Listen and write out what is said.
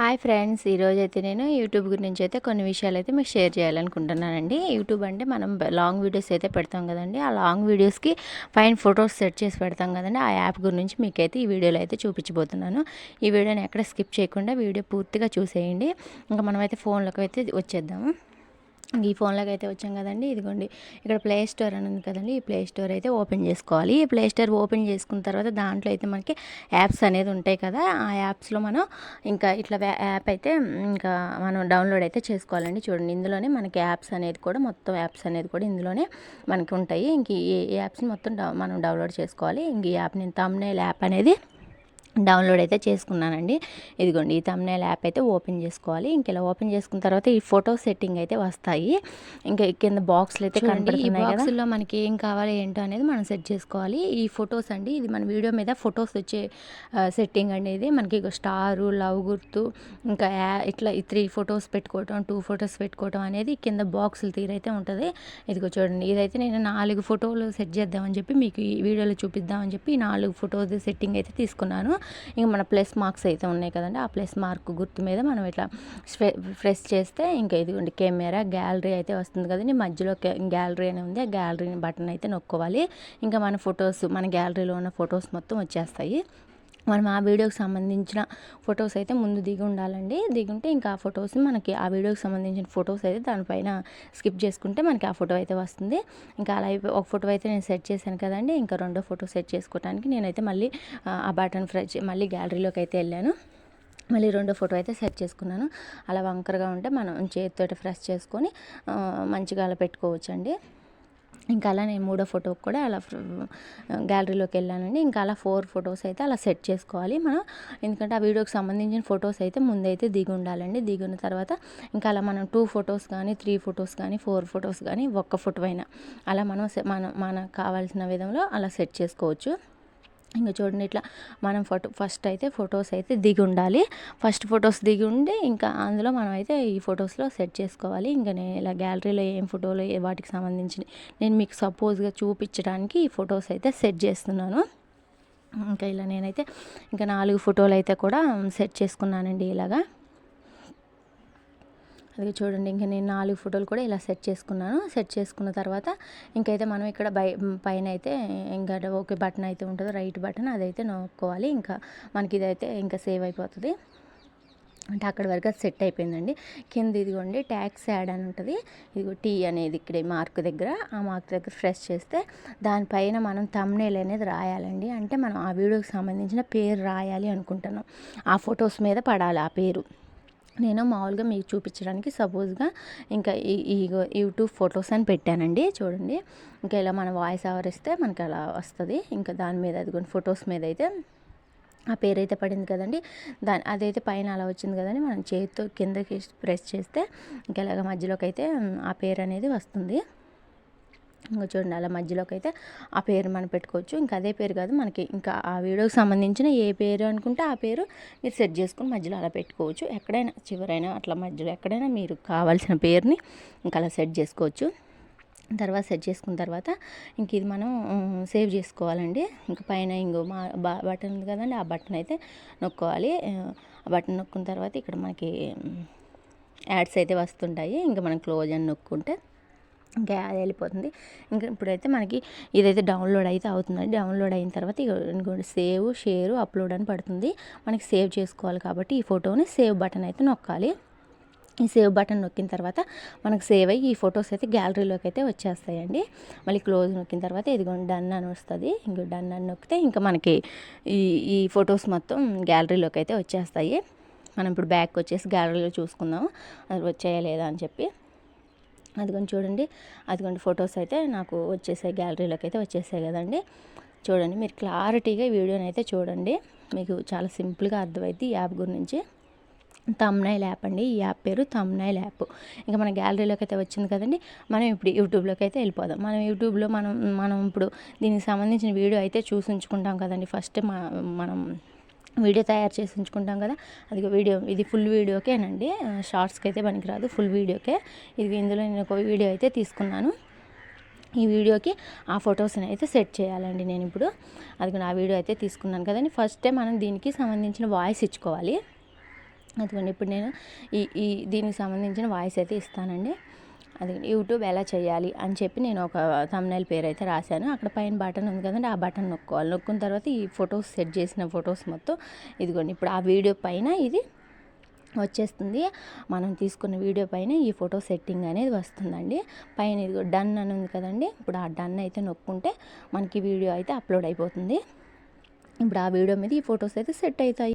Hi friends ఈరోజు అయితే నేను యూట్యూబ్ గురించి అయితే కొన్ని విషయాలు అయితే మీకు షేర్ చేయాలనుకుంటున్నానండి. యూట్యూబ్ అంటే మనం లాంగ్ వీడియోస్ అయితే పెడతాం కదండి. ఆ లాంగ్ వీడియోస్కి ఫైన్ ఫొటోస్ సెట్ చేసి పెడతాం కదండి. ఆ యాప్ గురించి మీకైతే ఈ వీడియోలో అయితే చూపించబోతున్నాను. ఈ వీడియోని ఎక్కడ స్కిప్ చేయకుండా వీడియో పూర్తిగా చూసేయండి. ఇంకా మనమైతే ఫోన్లోకి అయితే వచ్చేద్దాము. ఈ ఫోన్లోకి అయితే వచ్చాం కదండి. ఇదిగోండి ఇక్కడ ప్లే స్టోర్ అని ఉంది కదండి. ఈ ప్లే స్టోర్ అయితే ఓపెన్ చేసుకోవాలి. ఈ ప్లే స్టోర్ ఓపెన్ చేసుకున్న తర్వాత దాంట్లో అయితే మనకి యాప్స్ అనేది ఉంటాయి కదా. ఆ యాప్స్లో మనం ఇంకా ఇట్లా యాప్ అయితే ఇంకా మనం డౌన్లోడ్ అయితే చేసుకోవాలండి. చూడండి ఇందులోనే మనకి యాప్స్ అనేది కూడా మొత్తం యాప్స్ అనేది కూడా ఇందులోనే మనకి ఉంటాయి. ఇంక ఈ యాప్స్ని మొత్తం మనం డౌన్లోడ్ చేసుకోవాలి. ఇంక ఈ యాప్ నేను తమ్నేల్ యాప్ అనేది డౌన్లోడ్ అయితే చేసుకున్నానండి. ఇదిగోండి ఈ తమ్నేల్ యాప్ అయితే ఓపెన్ చేసుకోవాలి. ఇంక ఇలా ఓపెన్ చేసుకున్న తర్వాత ఈ ఫోటో సెట్టింగ్ అయితే వస్తాయి. ఇంకా కింద బాక్స్లు అయితే కనపడుతున్నాయి కదా. బాక్స్లో మనకి ఏం కావాలి ఏంటో అనేది మనం సెట్ చేసుకోవాలి. ఈ ఫొటోస్ అండి ఇది మన వీడియో మీద ఫొటోస్ వచ్చే సెట్టింగ్ అనేది మనకి స్టారు లవ్ గుర్తు ఇంకా ఇట్లా ఈ త్రీ ఫొటోస్ పెట్టుకోవటం టూ ఫొటోస్ పెట్టుకోవటం అనేది కింద బాక్సులు తీరైతే ఉంటుంది. ఇదిగో చూడండి ఇదైతే నేను నాలుగు ఫోటోలు సెట్ చేద్దామని చెప్పి మీకు ఈ వీడియోలో చూపిద్దామని చెప్పి నాలుగు ఫొటోస్ సెట్టింగ్ అయితే తీసుకున్నాను. ఇంకా మన ప్లస్ మార్క్స్ అయితే ఉన్నాయి కదండి. ఆ ప్లస్ మార్క్ గుర్తు మీద మనం ఇట్లా ఫ్రెష్ చేస్తే ఇంకా ఇదిగోండి కెమెరా గ్యాలరీ అయితే వస్తుంది కదండి. మధ్యలో గ్యాలరీ అని ఉంది. ఆ గ్యాలరీ బటన్ అయితే నొక్కోవాలి. ఇంకా మన ఫొటోస్ మన గ్యాలరీలో ఉన్న ఫొటోస్ మొత్తం వచ్చేస్తాయి. మనం ఆ వీడియోకి సంబంధించిన ఫొటోస్ అయితే ముందు దిగి ఉండాలండి. దిగి ఉంటే ఇంకా ఆ ఫొటోస్ మనకి ఆ వీడియోకి సంబంధించిన ఫొటోస్ అయితే దానిపైన స్కిప్ చేసుకుంటే మనకి ఆ ఫోటో అయితే వస్తుంది. ఇంకా అలా ఒక ఫోటో అయితే నేను సెట్ చేశాను కదండి. ఇంకా రెండో ఫోటో సెట్ చేసుకోవడానికి నేనైతే మళ్ళీ ఆ బటన్ ఫ్రెష్ మళ్ళీ గ్యాలరీలోకి అయితే వెళ్ళాను. మళ్ళీ రెండో ఫోటో అయితే సెట్ చేసుకున్నాను. అలా వంకరగా ఉంటే మనం చేతితోటి ఫ్రెష్ చేసుకొని మంచిగా అలా పెట్టుకోవచ్చండి. ఇంకా అలా నేను మూడో ఫోటోకి కూడా అలా గ్యాలరీలోకి వెళ్ళానండి. ఇంకా అలా ఫోర్ ఫొటోస్ అయితే అలా సెట్ చేసుకోవాలి. మనం ఎందుకంటే ఆ వీడియోకి సంబంధించిన ఫొటోస్ అయితే ముందైతే దిగి ఉండాలండి. దిగిన తర్వాత ఇంకా అలా మనం టూ ఫొటోస్ కానీ త్రీ ఫొటోస్ కానీ ఫోర్ ఫొటోస్ కానీ ఒక్క ఫోటో అయినా అలా మనం మనం మనకు కావాల్సిన విధంలో అలా సెట్ చేసుకోవచ్చు. ఇంకా చూడండి ఇట్లా మనం ఫోటో ఫస్ట్ అయితే ఫొటోస్ అయితే దిగి ఉండాలి. ఫస్ట్ ఫొటోస్ దిగి ఉండి ఇంకా అందులో మనం అయితే ఈ ఫొటోస్లో సెట్ చేసుకోవాలి. ఇంకా నేను ఇలా గ్యాలరీలో ఏం ఫోటోలు వాటికి సంబంధించి నేను మీకు సపోజ్గా చూపించడానికి ఈ ఫొటోస్ అయితే సెట్ చేస్తున్నాను. ఇంకా ఇలా నేనైతే ఇంకా నాలుగు ఫోటోలు అయితే కూడా సెట్ చేసుకున్నానండి ఇలాగా. అది చూడండి ఇంకా నేను నాలుగు ఫోటోలు కూడా ఇలా సెట్ చేసుకున్నాను. సెట్ చేసుకున్న తర్వాత ఇంకైతే మనం ఇక్కడ బై పైన అయితే ఇంకా ఓకే బటన్ అయితే ఉంటుందో రైట్ బటన్ అదైతే నొక్కోవాలి. ఇంకా మనకి ఇదైతే ఇంకా సేవ్ అయిపోతుంది. అంటే అక్కడ వరకు సెట్ అయిపోయిందండి. కింద ఇదిగోండి ట్యాక్స్ యాడ్ అని ఉంటుంది. ఇదిగో టీ అనేది ఇక్కడ మార్క్ దగ్గర ఆ మార్క్ దగ్గర ఫ్రెష్ చేస్తే దానిపైన మనం తమ్నేల్ అనేది రాయాలండి. అంటే మనం ఆ వీడియోకి సంబంధించిన పేరు రాయాలి అనుకుంటున్నాం. ఆ ఫొటోస్ మీద పడాలి ఆ పేరు. నేను మామూలుగా మీకు చూపించడానికి సపోజ్గా ఇంకా ఈ యూట్యూబ్ ఫొటోస్ అని పెట్టానండి చూడండి. ఇంకా ఇలా మన వాయిస్ ఆవరిస్తే మనకి అలా వస్తుంది. ఇంకా దాని మీద అదిగోండి ఫొటోస్ మీద అయితే ఆ పేరు అయితే పడింది కదండి. దాని అదైతే పైన అలా వచ్చింది కదండి. మనం చేతితో కిందకి ప్రెస్ చేస్తే ఇంకా ఇలాగ మధ్యలోకి అయితే ఆ పేరు అనేది వస్తుంది. ఇంకా చూడండి అలా మధ్యలోకి అయితే ఆ పేరు మనం పెట్టుకోవచ్చు. ఇంకా అదే పేరు కాదు మనకి ఇంకా ఆ వీడియోకి సంబంధించిన ఏ పేరు అనుకుంటే ఆ పేరు మీరు సెట్ చేసుకుని మధ్యలో అలా పెట్టుకోవచ్చు. ఎక్కడైనా చివరైనా అట్లా మధ్యలో ఎక్కడైనా మీరు కావాల్సిన పేరుని ఇంకా అలా సెట్ చేసుకోవచ్చు. తర్వాత సెట్ చేసుకున్న తర్వాత ఇంక ఇది మనం సేవ్ చేసుకోవాలండి. ఇంక పైన ఇంకో మా బటన్ ఉంది కదండి ఆ బటన్ అయితే నొక్కోవాలి. ఆ బటన్ నొక్కున్న తర్వాత ఇక్కడ మనకి యాడ్స్ అయితే వస్తుంటాయి. ఇంకా మనం క్లోజ్ అని నొక్కుంటే ఇంకా అది వెళ్ళిపోతుంది. ఇంకా ఇప్పుడైతే మనకి ఇదైతే డౌన్లోడ్ అయితే అవుతుంది. డౌన్లోడ్ అయిన తర్వాత సేవ్ షేర్ అప్లోడ్ అని పడుతుంది. మనకి సేవ్ చేసుకోవాలి కాబట్టి ఈ ఫోటోని సేవ్ బటన్ అయితే నొక్కాలి. ఈ సేవ్ బటన్ నొక్కిన తర్వాత మనకు సేవ్ అయ్యి ఈ ఫొటోస్ అయితే గ్యాలరీలోకి అయితే వచ్చేస్తాయండి. మళ్ళీ క్లోజ్ నొక్కిన తర్వాత ఇదిగోండి డన్ అని వస్తుంది. ఇంకో డన్ అని నొక్కితే ఇంకా మనకి ఈ ఈ ఫొటోస్ మొత్తం గ్యాలరీలోకి అయితే వచ్చేస్తాయి. మనం ఇప్పుడు బ్యాక్ వచ్చేసి గ్యాలరీలో చూసుకుందాం అది వచ్చాయా లేదా అని చెప్పి. అదిగోండి చూడండి. అదిగోండి ఫొటోస్ అయితే నాకు వచ్చేసాయి. గ్యాలరీలోకి అయితే వచ్చేసాయి కదండి. చూడండి మీరు క్లారిటీగా వీడియోని అయితే చూడండి. మీకు చాలా సింపుల్గా అర్థమైంది ఈ యాప్ గురించి. తమ్నైల్ యాప్ అండి. ఈ యాప్ పేరు తమ్నైల్ యాప్. ఇంకా మన గ్యాలరీలోకి అయితే వచ్చింది కదండి. మనం ఇప్పుడు యూట్యూబ్లోకి అయితే వెళ్ళిపోదాం. మనం యూట్యూబ్లో మనం మనం ఇప్పుడు దీనికి సంబంధించిన వీడియో అయితే చూసి ఉంచుకుంటాం కదండి. ఫస్ట్ మనం వీడియో తయారు చేసి ఉంచుకుంటాం కదా అది వీడియో ఇది ఫుల్ వీడియోకేనండి షార్ట్స్కి అయితే పనికిరాదు ఫుల్ వీడియోకే. ఇది ఇందులో నేను ఒక వీడియో అయితే తీసుకున్నాను. ఈ వీడియోకి ఆ ఫొటోస్ని అయితే సెట్ చేయాలండి నేను ఇప్పుడు. అది ఆ వీడియో అయితే తీసుకున్నాను కదండి. ఫస్ట్ మనం దీనికి సంబంధించిన వాయిస్ ఇచ్చుకోవాలి. అదిగోండి ఇప్పుడు నేను ఈ ఈ దీనికి సంబంధించిన వాయిస్ అయితే ఇస్తానండి. అది యూట్యూబ్ ఎలా చేయాలి అని చెప్పి నేను ఒక తమ్నైల్ పేరు అయితే రాశాను. అక్కడ పైన బటన్ ఉంది కదండి ఆ బటన్ నొక్కోవాలి. నొక్కున్న తర్వాత ఈ ఫొటోస్ సెట్ చేసిన ఫొటోస్ మొత్తం ఇదిగోండి ఇప్పుడు ఆ వీడియో పైన ఇది వచ్చేస్తుంది. మనం తీసుకున్న వీడియో పైన ఈ ఫోటో సెట్టింగ్ అనేది వస్తుందండి. పైన ఇదిగో డన్ అని ఉంది కదండి ఇప్పుడు ఆ డన్ అయితే నొక్కుంటే మనకి వీడియో అయితే అప్లోడ్ అయిపోతుంది. ఇప్పుడు ఆ వీడియో మీద ఈ ఫొటోస్ అయితే సెట్ అవుతాయి.